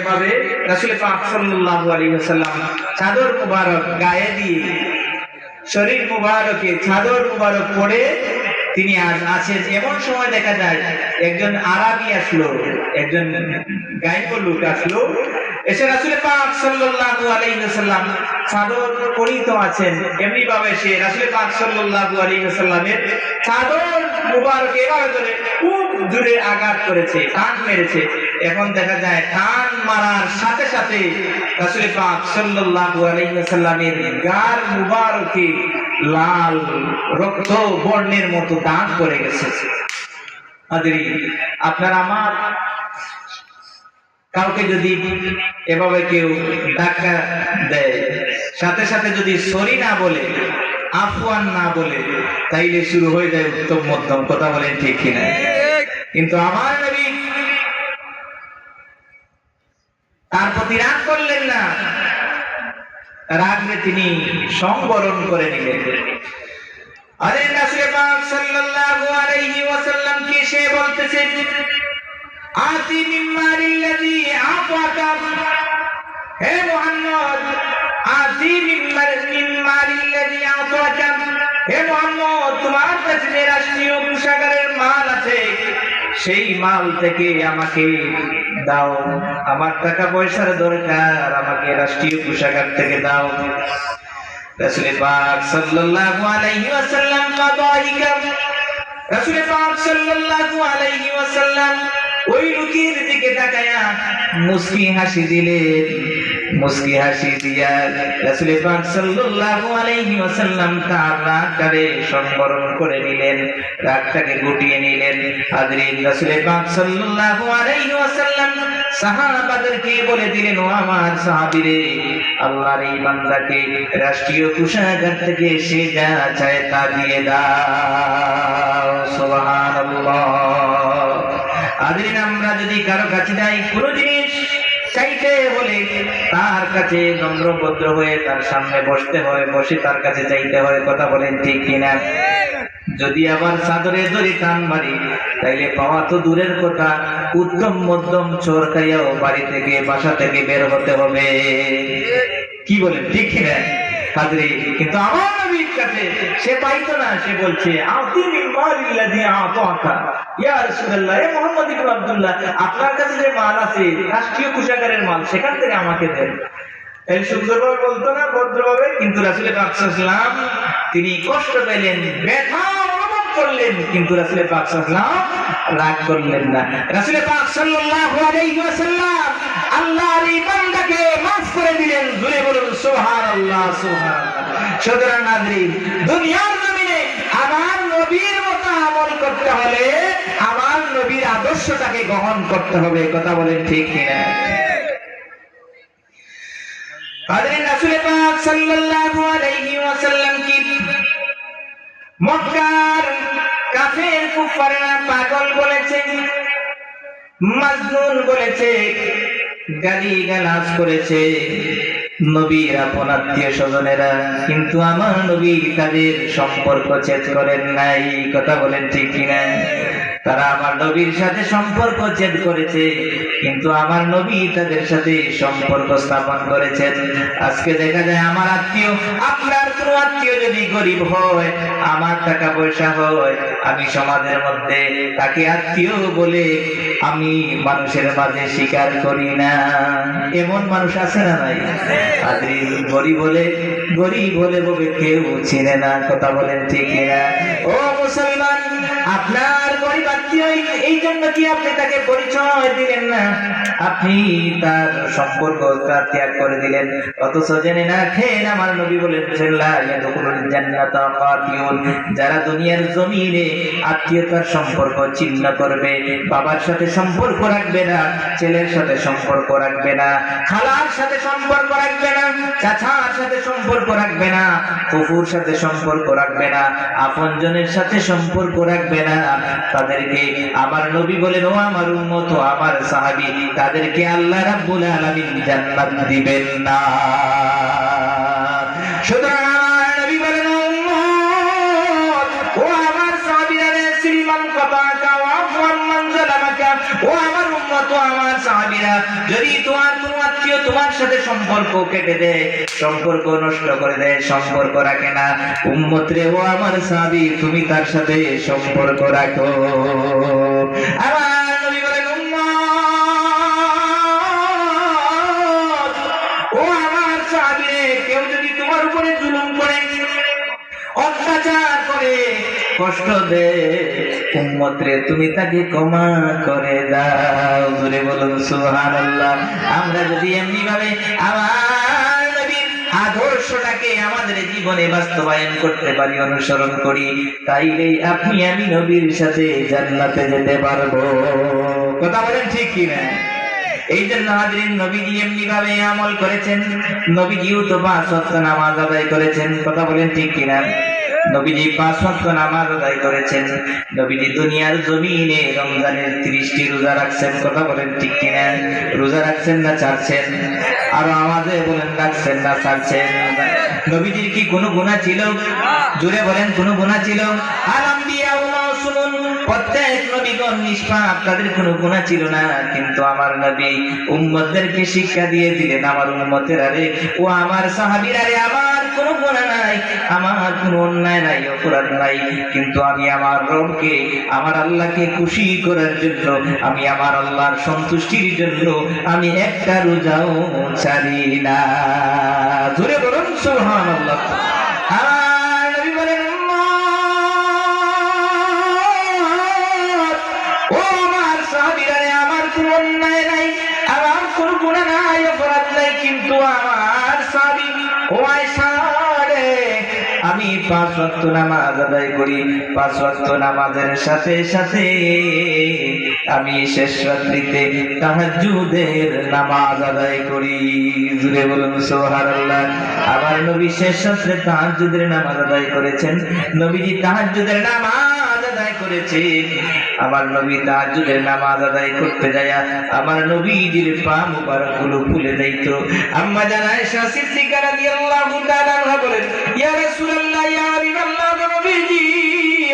এভাবে রাসূল পাক সাল্লাল্লাহু আলাইহি ওয়াসাল্লাম চাদর মুবারক গায়ে দিয়ে শরীর মুবারকে চাদর মুবারক পরে তিনি আজ আছেন। এমন সময় দেখা যায় একজন আরবি আসলো, একজন গায়ক লোক আসলো। এসে রাসূল পাক সাল্লাল্লাহু আলাইহি ওয়াসাল্লাম চাদর পরিহিত আছেন। এমনি ভাবে সে রাসূল পাক সাল্লাল্লাহু আলাইহি ওয়াসাল্লামের চাদর মুবারক এভাবে ধরে খুব জোরে আঘাত করেছে টান মেরেছে। এখন দেখা যায় টান মারার সাথে সাথে রাসূল পাক সাল্লাল্লাহু আলাইহি ওয়াসাল্লামের গার মুবারকে লাল রক্ত বর্ণের মতো দাগ পড়ে গেছে। আদরি আপনার আমার কাউকে যদি এভাবে কেউ ধাক্কা দেয় সাথে সাথে যদি সরি না বলে আফওয়ান না বলে তাইলে শুরু হয়ে যায় উত্তম মধ্যম। কথা বলেন ঠিক কিনা? কিন্তু আমার নবী তার প্রতি রাগ করলেন না। রাগলে তিনি সংবরণ করে নিলেন। আরে পাক সাল্লাল্লাহু আলাইহি ওয়াসাল্লাম কি সে আতি আতাকা হে মুহাম্মদ, আতি মিম্মার আতাকা হে মুহাম্মদ, তোমার কাছে রাষ্ট্রীয় কোষাগারের মাল আছে। সেই মাল থেকে আমাকে দাও। আমার টাকা পয়সার দরকার, আমাকে রাষ্ট্রীয় কোষাগার থেকে দাও। রাসূল পাক সাল্লাল্লাহু আলাইহি ওয়াসাল্লাম ফাদাহিকা রাসূল পাক সাল্লাল্লাহু আলাইহি ওয়াসাল্লাম ওই লোকের দিকে তাকায়া মুস্কি হাসি দিলেন মুস্কি হাসি দিয়া রাসূল পাক সাল্লাল্লাহু আলাইহি ওয়াসাল্লাম তার রাগটাকে সংবরণ করে নিলেন, রাগটাকে গুটিয়ে নিলেন। হাজরিন রাসূল পাক সাল্লাল্লাহু আলাইহি ওয়াসাল্লাম সাহাবাদেরকে বলে দিলেন, ও আমার সাহাবীরে, আল্লাহর এই বান্দাকে রাষ্ট্রীয় কোষাগার থেকে সে যা চায় তা দিয়ে দাও। সুবহানাল্লাহ। আদিন আমরা যদি কারও কাছে যাই কোনো জিনিস চাইতে হলে তার কাছে নম্রভদ্র হয়ে তার সামনে বসতে হয়, বসে তার কাছে চাইতে হয়, কথা বলেন ঠিক কিনা? যদি আবার চাদরে ধরে টান মারি, তাইলে পাওয়া তো দূরের কথা, উত্তম মধ্যম চোর খাইয়াও বাড়ি থেকে, বাসা থেকে বের হতে হবে। কি বলেন, ঠিক কিনা? হাজরি কিন্তু আমার নবীর কাছে সে না, সে বলছে আতাকা। ইয়া রাসূলুল্লাহ, এ মুহাম্মদ ইবনে আব্দুল্লাহ, আপনার কাছে যে মাল আছে, রাষ্ট্রীয় কোষাগারের মাল, সেখান থেকে আমাকে দেন। এই সুন্দরভাবে বলতো না, ভদ্রভাবে, কিন্তু রাসূলের তিনি কষ্ট পেলেন, ব্যথা করলেন, কিন্তু রাসূল পাক সাল্লাল্লাহু রাগ করলেন না। রাসূল পাক সাল্লাল্লাহু আলাইহি ওয়াসাল্লাম আল্লাহর এই বান্দাকে মাফ করে দিলেন, জুড়ে বলুন, সুবহানাল্লাহ সুবহানাল্লাহ। সুতরাং নাজরীন, দুনিয়ার জমিনে আমার নবীর মতো আমল করতে হলে আমার নবীর আদর্শটাকে গ্রহণ করতে হবে কথা বলেন ঠিক কিনা? হাজরিন রাসূল পাক সাল্লাল্লাহু আলাইহি ওয়াসাল্লাম কি মক্কার কাফের পাগল বলেছে, মাজনুন বলেছে গালি গালাজ করেছে। নবীর আপন আত্মীয় স্বজনেরা, কিন্তু আমার নবী তাদের সম্পর্ক চেত করেন নাই, কথা বলেন ঠিক কিনা? তারা আমার নবীর সাথে সম্পর্ক ছেদ করেছে, কিন্তু আমার নবী তাদের সাথে সম্পর্ক স্থাপন করেছেন। আজকে দেখা যায় আমার আত্মীয়, আপনার কোন আত্মীয় যদি গরিব হয়, আমার টাকা পয়সা হয়, আমি সমাজের মধ্যে তাকে আত্মীয় বলে আমি মানুষের মাঝে স্বীকার করি না। এমন মানুষ আছে না নাই আদ্রি গরিব বলে গরিব বলে বলে কেউ চিনে না, কথা বলেন ঠিক না ও মুসলমান, আপনার এই- জন্য কি আপনি তাকে পরিচয় দিলেন না? আপনি তার সম্পর্ক ত্যাগ করে দিলেন। অথচ জেনে না খেন আমার নবী কাতিউন। যারা দুনিয়ার জমিনে আত্মীয়তার সম্পর্ক ছিন্ন করবে, বাবার সাথে সম্পর্ক রাখবে না, ছেলের সাথে সম্পর্ক রাখবে না, খালার সাথে সম্পর্ক রাখবে না, চাচার সাথে সম্পর্ক রাখবে না কুকুর সাথে সম্পর্ক রাখবে না, আপনজনের সাথে সম্পর্ক রাখবে না। তাদেরকে আমার নবী বলেন, ও আমার উম্মত, ও আমার সাহাবী, তাদেরকে আল্লাহ রাব্বুল আলামিন জান্নাত দিবেন না। সুতরাং যদি তোমার কোনো আত্মীয় তোমার সাথে সম্পর্ক কেটে দেয়, সম্পর্ক নষ্ট করে দেয়, সম্পর্ক রাখে না, উম্মত রে ও আমার সাবি তুমি তার সাথে সম্পর্ক রাখো। আমার কষ্ট দে। উম্মত রে তুমি তাকে ক্ষমা করে দাও। জুড়ে বলুন, সুবহানাল্লাহ। আমরা যদি এমনি ভাবে আমার নবীর আদর্শটাকে আমাদের জীবনে বাস্তবায়ন করতে পারি, অনুসরণ করি তাইলে আপনি, আমি নবীর সাথে জান্নাতে যেতে পারব। কথা বলেন ঠিক কি না এই জন্য হাজরিন, নবীজি এমনি ভাবে আমল করেছেন। নবীজিও তো পাঁচ নামাজ আদায় করেছেন। কথা বলেন ঠিক কিনা? নবীজি পাঁচ ওয়াক্ত নামাজ আদায় করেছেন। নবীজি দুনিয়ার জমিনে রমজানের ত্রিশটি রোজা রাখছেন, কথা বলেন ঠিক কিনা? রোজা রাখছেন না ছাড়ছেন? আরও আমাদের বলেন, রাখছেন না ছাড়ছেন? নবীজির কি কোনো গুণা ছিল? জুড়ে বলেন, কোনো ছিল? আলাম্বিয়া শুনুন, প্রত্যেক নবীগণ নিষ্পাপ, তাদের কোনো গুণা ছিল না। কিন্তু আমার নবী উম্মতদেরকে শিক্ষা দিয়ে দিলেন, আমার উম্মতের আরে, ও আমার সাহাবীর আরে, আমার কোনো গুণা নাই। আমার কোনো অন্যায় নাই অপরাধ নাই। কিন্তু আমি আমার রবকে আমার আল্লাহকে খুশি করার জন্য আমি আমার আল্লাহর সন্তুষ্টির জন্য আমি একটা রোজাও ছাড়ি না। জোরে বলুন অপরাধ নাই কিন্তু আমার সাহাবী ও আয়েশা রে, আমি পাঁচ রক্ত নামাজ আদায় করি, পাঁচ রক্ত নামাজের সাথে সাথে আমি শেষ রাত্রিতে তাহাজুদের নামাজ আদায় করি। জুড়ে বলুন, সুবহানাল্লাহ। আমার নবী শেষ রাত্রে তাহাজুদের নামাজ আদায় করেছেন। নবীজি তাহাজুদের নামাজ করেছেন আমার নবী তাহাজ্জুদের নামাজ আদায় করতে যায় আমার নবীজির পা মুবারকগুলো ফুলে যাইত আম্মা জানা আয়েশা সিদ্দিকা রাদিয়াল্লাহু তাআলা বলেন, ইয়া রাসূলুল্লাহ, ইয়া হাবিবাল্লাহ নবীজি,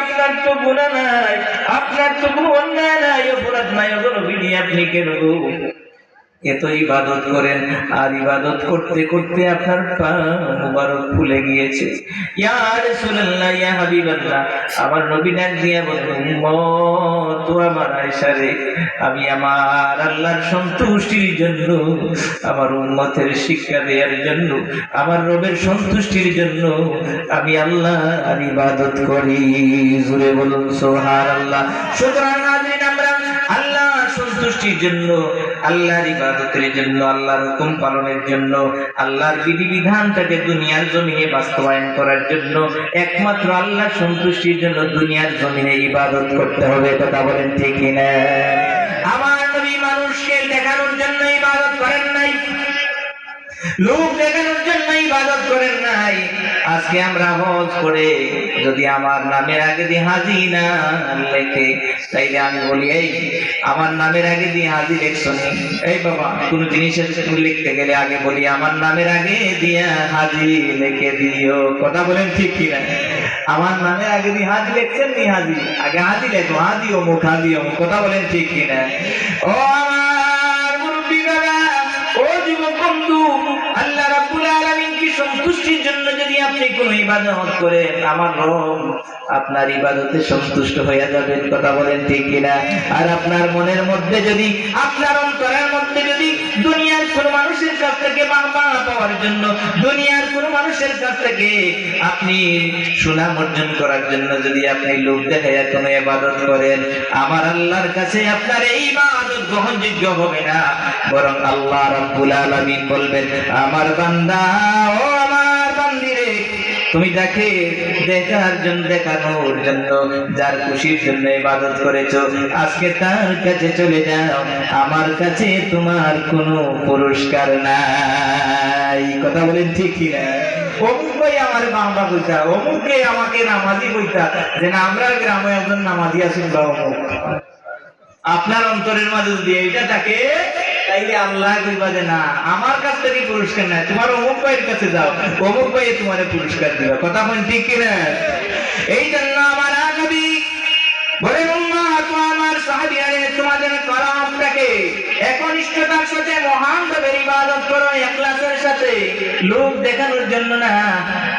আপনার তো গুনাহ নাই, আপনার তো অন্যায় নাই, অপরাধ নাই নবীজি আপনি কেন এত ইবাদত করেন, আর ইবাদত করতে করতে আপনার পা মুবারক ফুলে গিয়েছে। ইয়া রাসূলুল্লাহ, ইয়া হাবিবাল্লাহ, আমার নবী ডাক দিয়া বলল, উম্মত আমার আয়েশা রে, আমি আমার আল্লাহর সন্তুষ্টির জন্য, আমার উম্মতের শিক্ষা দেওয়ার জন্য, আমার রবের সন্তুষ্টির জন্য, আমি আল্লাহ আর ইবাদত করি। জুড়ে বলুন, সুবহানাল্লাহ। সুতরাং সন্তুষ্টির জন্য, আল্লাহর ইবাদতের জন্য, আল্লাহর হুকুম পালনের জন্য, আল্লাহর বিধিবিধানটাকে দুনিয়ার জমিনে বাস্তবায়ন করার জন্য, একমাত্র আল্লাহ সন্তুষ্টির জন্য দুনিয়ার জমিনে ইবাদত করতে হবে, কথা বলেন ঠিক কিনা? আমার নবী মানুষকে দেখানোর জন্য লোক দেখানোর জন্য ইবাদত করেন নাই। আজকে আমরা হজ করে যদি আমার নামের আগে দিয়ে হাজি না লেখে, তাইলে আমি বলি, এই, আমার নামের আগে দিয়ে হাজি লেখছো নি? এই বাবা, কোন জিনিসের লিখতে গেলে আগে বলি, আমার নামের আগে দিয়ে হাজি লিখে দিও। কথা বলেন ঠিক কিনা? আমার নামের আগে দিয়ে হাজি লিখছেন নি হাজি? আগে হাজি লেখো, হাজি অমুক হাজি অমুক। কথা বলেন ঠিক কিনা? ও আমার মুরব্বী বাবা সন্তুষ্টির জন্য যদি আপনি কোন করেন, আমার আপনার ইবাদতে সন্তুষ্ট হয়ে যাবেন, কথা বলেন ঠিক কিনা? আর আপনার মনের মধ্যে যদি, আপনার অন্তরের মধ্যে যদি দুনিয়ার কোন মানুষের কাছ থেকে বাবা পাওয়ার জন্য, দুনিয়ার কোন মানুষের কাছ থেকে আপনি সুনাম অর্জন করার জন্য যদি আপনি লোক দেখাইয়া কোনো ইবাদত করেন, আমার আল্লাহর কাছে আপনার এই ইবাদত গ্রহণযোগ্য হবে না। বরং আল্লাহ রাব্বুল আলামিন বলবেন, আমার বান্দা, ও আমার বান্দিরে তুমি তাকে দেখার জন্য, দেখানোর জন্য, যার খুশির জন্য ইবাদত করেছ, আজকে তার কাছে চলে যাও। আমার কাছে তোমার কোনো পুরস্কার নাই। কথা বলেন ঠিক না অমুক ভাই আমার বাংলা অমুকে আমাকে নামাজি কইতা, যে না, আমরা গ্রামে একজন নামাজি আছেন বা অমুক। আপনার অন্তরের মাঝে যদি এইটা থাকে তাইলে আল্লাহ কইবা যে না, আমার কাছ থেকে পুরস্কার নাই তোমার অমুক ভাইয়ের কাছে যাও, অমুক ভাইয়ে তোমার পুরস্কার দিবা। কথা বল ঠিক কিনা? এই জন্য আমার নবী বলে উম্মাহ তো আমার সাহাবী আরে তোমাদের কলমটাকে একনিষ্ঠতার সাথে মহান ভাবের ইবাদত করো ইখলাসের সাথে লোক দেখানোর জন্য না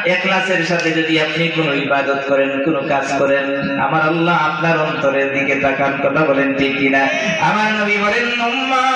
একলাসের সাথে যদি আপনি কোনো ইবাদত করেন, কোনো কাজ করেন, আমার আল্লাহ আপনার অন্তরের দিকে তাকান, কথা বলেন ঠিক কিনা? আমার নবী বলেন উম্মাহ